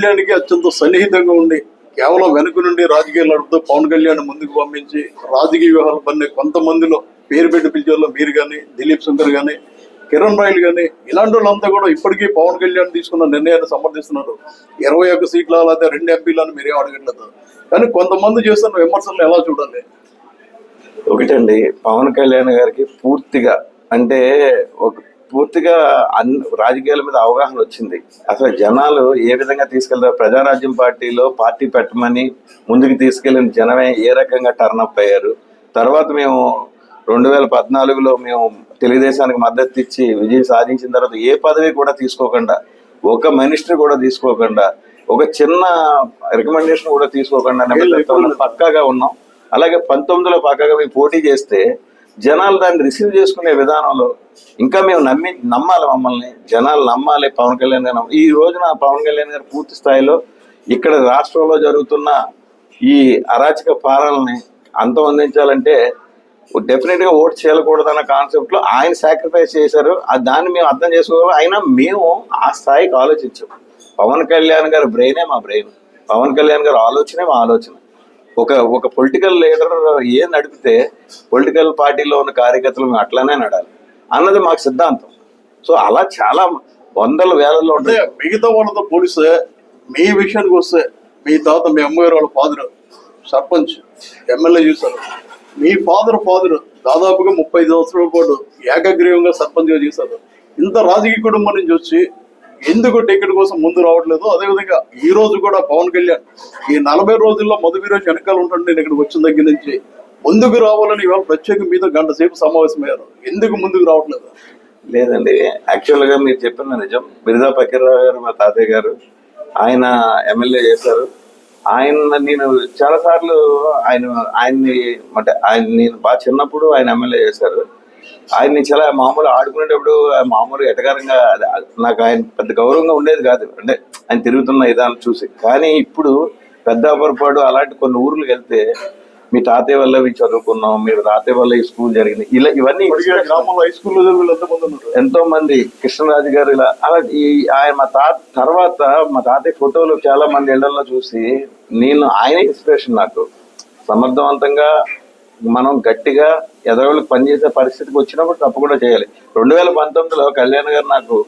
కళ్యాణ్కి అత్యంత సన్నిహితంగా ఉండి కేవలం వెనుక నుండి రాజకీయాలు నడుపుతూ పవన్ కళ్యాణ్ ముందుకు పంపించి రాజకీయ వ్యూహాలు పన్నే కొంతమందిలో పేరు పెట్టి పిలిచేవాళ్ళు మీరు కానీ దిలీప్ శంకర్ కానీ కిరణ్ రాయలు కానీ ఇలాంటి వాళ్ళంతా కూడా ఇప్పటికీ పవన్ కళ్యాణ్ తీసుకున్న నిర్ణయాన్ని సమర్థిస్తున్నారు. ఇరవై ఒక్క సీట్ల లేదా రెండు ఎంపీలను మీరేం అడగట్లేదు. కానీ కొంతమంది చేస్తున్న విమర్శలను ఎలా చూడాలి? ఒకటండి పవన్ కళ్యాణ్ గారికి పూర్తిగా అంటే ఒక పూర్తిగా అన్ రాజకీయాల మీద అవగాహన వచ్చింది. అసలు జనాలు ఏ విధంగా తీసుకెళ్తారు ప్రజారాజ్యం పార్టీలో పార్టీ పెట్టమని ముందుకు తీసుకెళ్ళిన జనమే ఏ రకంగా టర్న్ అప్ అయ్యారు? తర్వాత మేము రెండు వేల పద్నాలుగులో మేము తెలుగుదేశానికి మద్దతు ఇచ్చి విజయం సాధించిన తర్వాత ఏ పదవి కూడా తీసుకోకుండా ఒక మినిస్టర్ కూడా తీసుకోకుండా ఒక చిన్న రికమెండేషన్ కూడా తీసుకోకుండా పక్కాగా ఉన్నాం. అలాగే పంతొమ్మిదిలో పక్కగా మేము పోటీ చేస్తే జనాలు దాన్ని రిసీవ్ చేసుకునే విధానంలో ఇంకా మేము నమ్మి నమ్మాలి మమ్మల్ని. జనాలు నమ్మాలి పవన్ కళ్యాణ్ గారు ఈ రోజున పవన్ కళ్యాణ్ గారు పూర్తి స్థాయిలో ఇక్కడ రాష్ట్రంలో జరుగుతున్న ఈ అరాచక పాలనని అంతం అందించాలంటే డెఫినెట్గా ఓట్ చేయకూడదన్న కాన్సెప్ట్లో ఆయన సాక్రిఫైస్ చేశారు. దాన్ని మేము అర్థం చేసుకోవాలి. అయినా మేము ఆ స్థాయికి ఆలోచించాం. పవన్ కళ్యాణ్ గారి బ్రెయినే మా బ్రెయిన్ పవన్ కళ్యాణ్ గారి ఆలోచనే మా ఆలోచన. ఒక ఒక పొలిటికల్ లీడర్ ఏం నడిపితే పొలిటికల్ పార్టీలో ఉన్న కార్యకర్తలు మేము అట్లానే నడాలి అన్నది మాకు సిద్ధాంతం. సో అలా చాలా వందల వేలలో ఉంటాయి. మిగతా వాళ్ళతో పోలిస్తే మీ విషయానికి వస్తే మీ తాత మీ అమ్మగారు వాళ్ళ ఫాదర్ సర్పంచ్ ఎమ్మెల్యే చేశారు. మీ ఫాదర్ ఫాదర్ దాదాపుగా ముప్పై సంవత్సరాల పాటు ఏకగ్రీవంగా సర్పంచ్గా చేశారు. ఇంత రాజకీయ కుటుంబం నుంచి వచ్చి ఎందుకు టికెట్ కోసం ముందు రావట్లేదు? అదేవిధంగా ఈ రోజు కూడా పవన్ కళ్యాణ్ ఈ నలభై రోజుల్లో మొదటి రోజు వెనకాల ఉంటుంటే నేను ఇక్కడికి వచ్చిన దగ్గర నుంచి. ముందుకు రావాలని ఇవాళ ప్రత్యేక మీద గంట సేపు సమావేశమయ్యారు. ఎందుకు ముందుకు రావట్లేదు? లేదండి యాక్చువల్గా మీరు చెప్పిన నిజం. బిరుదా పకీర్రావు గారు మా తాతయ్య గారు ఆయన ఎమ్మెల్యే చేశారు. ఆయన నేను చాలా సార్లు ఆయన ఆయన్ని అంటే ఆయన నేను బాగా చిన్నప్పుడు ఆయన ఎమ్మెల్యే చేశారు. ఆయన్ని చాలా మామూలు ఆడుకునేటప్పుడు మామూలు ఎటకారంగా నాకు ఆయన పెద్ద గౌరవంగా ఉండేది కాదు. అంటే ఆయన తిరుగుతున్న విధానం చూసి. కానీ ఇప్పుడు పెద్ద పొరపాటు అలాంటి కొన్ని ఊర్లకు వెళ్తే మీ తాతయ్య వల్ల ఇవి చదువుకున్నాం మీరు తాతయ్య వల్ల ఈ స్కూల్ జరిగింది. ఇలా ఇవన్నీ గ్రామంలో హై స్కూల్లో ఉన్నారు? ఎంతో మంది కృష్ణరాజు గారు ఇలా అలా ఈ ఆయన మా తాత తర్వాత మా తాతయ్య ఫోటోలు చాలా మంది ఇళ్ళలో చూసి నేను ఆయన ఇన్స్పిరేషన్ నాకు. సమర్థవంతంగా మనం గట్టిగా ఎదరోళ్ళకి పనిచేసే పరిస్థితికి వచ్చినప్పుడు తప్పకుండా చేయాలి. రెండు వేల పంతొమ్మిదిలో కళ్యాణ్ గారు నాకు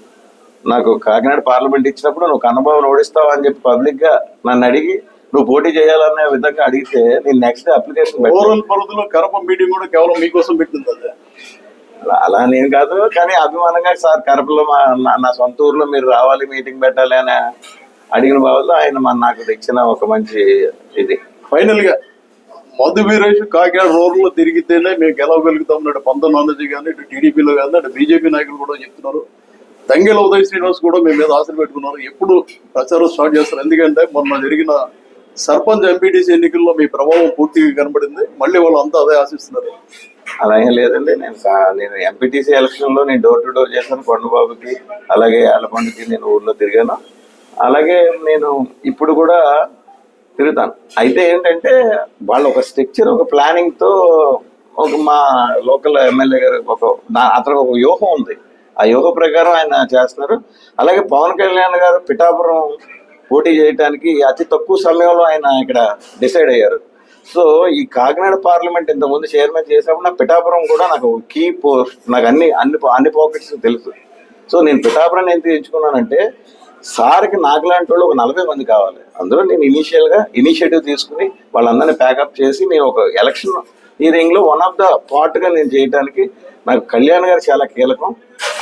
నాకు కాకినాడ పార్లమెంట్ ఇచ్చినప్పుడు నువ్వు కన్నబాబుని ఓడిస్తావా అని చెప్పి పబ్లిక్గా నన్ను అడిగి నువ్వు పోటీ చేయాలనే విధంగా అడిగితే నేను నెక్స్ట్ అప్లికేషన్ పెట్టాను. ఓవరాల్ పరిధిలో కరప మీటింగ్ కూడా కేవలం మీకోసం పెట్టింది అదే. అలా- నేను కాదు కానీ అభిమానంగా సార్ కరపలో మా నా- సొంత ఊర్లో మీరు రావాలి మీటింగ్ పెట్టాలి అని అడిగిన బాబులో ఆయన నాకు ఇచ్చిన ఒక మంచి ఇది. ఫైనల్గా మధు వీరేష్ కాకినాడ రోడ్లో తిరిగితేనే మేము గెలవగలుగుతాం అన్నాడు. పంత నాలజీ కానీ ఇటు టీడీపీలో కానీ అటు బీజేపీ నాయకులు కూడా చెప్తున్నారు. తంగెల ఉదయ్ శ్రీనివాస్ కూడా మేము మీద ఆశలు పెట్టుకున్నారు. ఎప్పుడు ప్రచారం స్టార్ట్ చేస్తారు. ఎందుకంటే మొన్న జరిగిన సర్పంచ్ ఎంపీటీసీ ఎన్నికల్లో మీ ప్రభావం పూర్తిగా కనబడింది. మళ్ళీ వాళ్ళు అంతా అదే ఆశిస్తున్నారు. అలా ఏం లేదండి. నేను నేను ఎంపీటీసీ ఎలక్షన్లో నేను డోర్ టు డోర్ చేశాను. కొండబాబుకి అలాగే ఆలకొండకి నేను ఊర్లో తిరిగాను. అలాగే నేను ఇప్పుడు కూడా తిరుగుతాను. అయితే ఏంటంటే వాళ్ళు ఒక స్ట్రక్చర్ ఒక ప్లానింగ్తో ఒక మా లోకల్ ఎమ్మెల్యే గారు ఒక అతనికి ఒక వ్యూహం ఉంది. ఆ వ్యూహ ప్రకారం ఆయన చేస్తున్నారు. అలాగే పవన్ కళ్యాణ్ గారు పిఠాపురం పోటీ చేయడానికి అతి తక్కువ సమయంలో ఆయన ఇక్కడ డిసైడ్ అయ్యారు. సో ఈ కాకినాడ పార్లమెంట్ ఇంతకుముందు చైర్మన్ చేసినప్పుడు నా పిఠాపురం కూడా నాకు కీ పోస్ట్ నాకు అన్ని అన్ని అన్ని పాకెట్స్ తెలుసు. సో నేను పిఠాపురం ఎందుకు ఎంచుకున్నానంటే సార్కి నాకు లాంటి వాళ్ళు ఒక నలభై మంది కావాలి. అందులో నేను ఇనీషియల్గా ఇనిషియేటివ్ తీసుకుని వాళ్ళందరినీ ప్యాకప్ చేసి నేను ఒక ఎలక్షన్ హీరింగ్లో వన్ ఆఫ్ ద పార్ట్గా నేను చేయడానికి నాకు కళ్యాణ్ గారు చాలా కీలకం.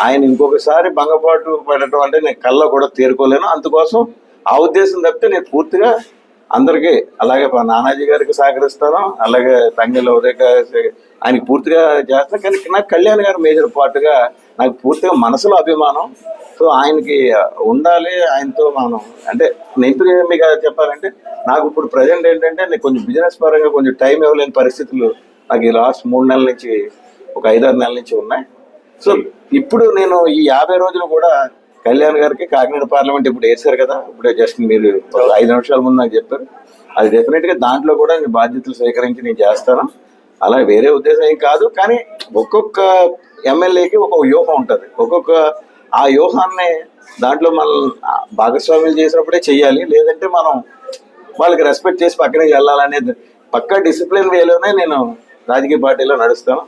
ఆయన ఇంకొకసారి భంగపాటు పడటం అంటే నేను కళ్ళ కూడా తేరుకోలేను. అందుకోసం ఆ ఉద్దేశం తప్పితే నేను పూర్తిగా అందరికీ అలాగే నానాజీ గారికి సహకరిస్తాను అలాగే తంగెల ఉదయ గారి- ఆయనకి పూర్తిగా చేస్తాను కానీ నాకు కళ్యాణ్ గారు మేజర్ పార్ట్గా నాకు పూర్తిగా మనసులో అభిమానం. సో ఆయనకి ఉండాలి ఆయనతో మనం అంటే నేను మీకు చెప్పాలంటే నాకు ఇప్పుడు ప్రజెంట్ ఏంటంటే నేను కొంచెం బిజినెస్ పరంగా కొంచెం టైం ఇవ్వలేని పరిస్థితులు నాకు ఈ లాస్ట్ మూడు నెలల నుంచి ఒక ఐదారు నెలల నుంచి ఉన్నాయి. సో ఇప్పుడు నేను ఈ యాభై రోజులు కూడా కళ్యాణ్ గారికి కాకినాడ పార్లమెంట్ ఇప్పుడు వేశారు కదా ఇప్పుడు జస్ట్ మీరు ఐదు నిమిషాల ముందు నాకు చెప్పారు. అది డెఫినెట్గా దాంట్లో కూడా నేను బాధ్యతలు స్వీకరించి నేను చేస్తాను. అలా వేరే ఉద్దేశం ఏం కాదు కానీ ఒక్కొక్క ఎమ్మెల్యేకి ఒక వ్యూహం ఉంటుంది. ఒక్కొక్క ఆ వ్యూహాన్ని దాంట్లో మనం భాగస్వామ్యం చేసినప్పుడే చెయ్యాలి లేదంటే మనం వాళ్ళకి రెస్పెక్ట్ చేసి పక్కనే వెళ్ళాలనేది. పక్కా డిసిప్లిన్ వేలోనే నేను రాజకీయ పార్టీలో నడుస్తాను.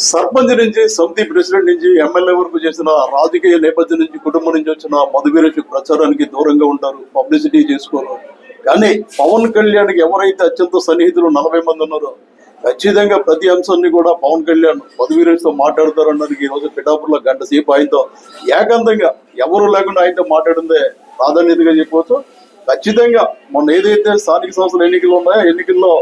సర్పంచ్ నుంచి సమితి ప్రెసిడెంట్ నుంచి ఎమ్మెల్యే వరకు చేసిన రాజకీయ నేపథ్యం నుంచి కుటుంబం నుంచి వచ్చిన మధువీరేష్ ప్రచారానికి దూరంగా ఉంటారు పబ్లిసిటీ చేసుకోరు. కానీ పవన్ కళ్యాణ్కి ఎవరైతే అత్యంత సన్నిహితులు నలభై మంది ఉన్నారో ఖచ్చితంగా ప్రతి అంశాన్ని కూడా పవన్ కళ్యాణ్ మధువీరేష్తో మాట్లాడతారన్నది ఈ రోజు గంట సేపు ఆయనతో ఏకాంతంగా ఎవరు లేకుండా ఆయనతో మాట్లాడిందే ప్రాధాన్యతగా చెప్పవచ్చు. ఖచ్చితంగా మొన్న ఏదైతే స్థానిక సంస్థల ఎన్నికలు ఉన్నాయో ఎన్నికల్లో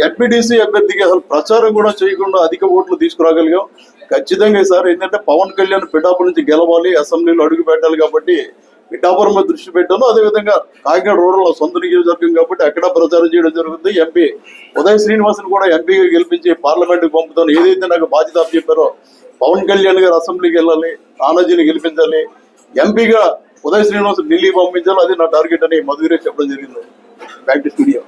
జడ్పీటీసీ అభ్యర్థికి అసలు ప్రచారం కూడా చేయకుండా అధిక ఓట్లు తీసుకురాగలిగాం. ఖచ్చితంగా ఈసారి ఏంటంటే పవన్ కళ్యాణ్ పిఠాపురం నుంచి గెలవాలి అసెంబ్లీలో అడుగు పెట్టాలి కాబట్టి పిఠాపురం మీద దృష్టి పెట్టాను. అదేవిధంగా కాకినాడ రూరల్ సొంత నియోజకవర్గం కాబట్టి అక్కడ ప్రచారం చేయడం జరుగుతుంది. ఎంపీ ఉదయ్ శ్రీనివాసన్ కూడా ఎంపీగా గెలిపించి పార్లమెంట్కి పంపుతాను. ఏదైతే నాకు బాధ్యత చెప్పారో పవన్ కళ్యాణ్ గారు అసెంబ్లీకి వెళ్ళాలి నానాజీని గెలిపించాలి ఎంపీగా ఉదయ్ శ్రీనివాసన్ ఢిల్లీ పంపించాలి అది నా టార్గెట్ అని మధురే చెప్పడం జరిగింది. Back to studio